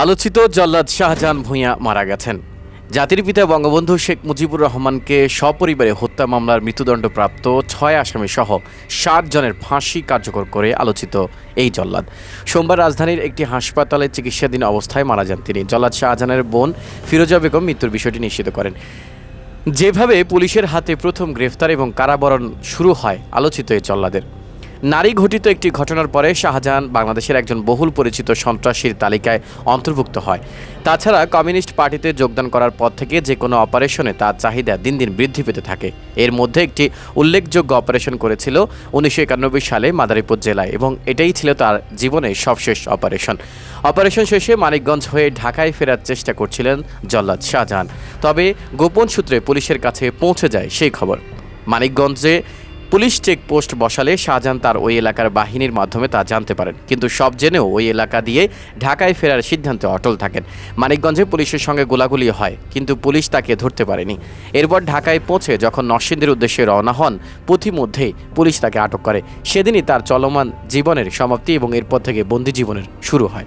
আলোচিত জল্লাদ শাহজাহান ভূঁইয়া মারা গেছেন। জাতির পিতা বঙ্গবন্ধু শেখ মুজিবুর রহমানকে সপরিবারে হত্যা মামলার মৃত্যুদণ্ডপ্রাপ্ত ছয় আসামি সহ ষাট জনের ফাঁসি কার্যকর করে আলোচিত এই জল্লাদ। সোমবার রাজধানীর একটি হাসপাতালে চিকিৎসাধীন অবস্থায় মারা যান তিনি। জল্লাদ শাহজাহানের বোন ফিরোজা বেগম মৃত্যুর বিষয়টি নিশ্চিত করেন। যেভাবে পুলিশের হাতে প্রথম গ্রেফতার এবং কারাবরণ শুরু হয়, আলোচিত এই জল্লাদের। নারী ঘটিত একটি ঘটনার পরে শাহজাহান বাংলাদেশের একজন বহুল পরিচিত সন্ত্রাসীর তালিকায় অন্তর্ভুক্ত হয়। তাছাড়া কমিউনিস্ট পার্টিতে যোগদান করার পর থেকে যে কোনো অপারেশনে তার চাহিদা দিন দিন বৃদ্ধি পেতে থাকে। এর মধ্যে একটি উল্লেখযোগ্য অপারেশন করেছিল উনিশশো একানব্বই সালে মাদারীপুর জেলায় এবং এটাই ছিল তার জীবনের সবশেষ অপারেশন। অপারেশন শেষে মানিকগঞ্জ হয়ে ঢাকায় ফেরার চেষ্টা করছিলেন জল্লাদ শাহজাহান। তবে গোপন সূত্রে পুলিশের কাছে পৌঁছে যায় সেই খবর। মানিকগঞ্জে পুলিশ চেকপোস্ট বসালে শাহজাহান তার ওই এলাকার বাহিনীর মাধ্যমে তা জানতে পারেন। কিন্তু সব জেনেও ওই এলাকা দিয়ে ঢাকায় ফেরার সিদ্ধান্তে অটল থাকেন। মানিকগঞ্জে পুলিশের সঙ্গে গোলাগুলি হয়, কিন্তু পুলিশ তাকে ধরতে পারেনি। এরপর ঢাকায় পৌঁছে যখন নরসিংদীর উদ্দেশ্যে রওনা হন, পথিমধ্যেই পুলিশ তাকে আটক করে। সেদিনই তার চলমান জীবনের সমাপ্তি এবং এরপর থেকে বন্দি জীবনের শুরু হয়।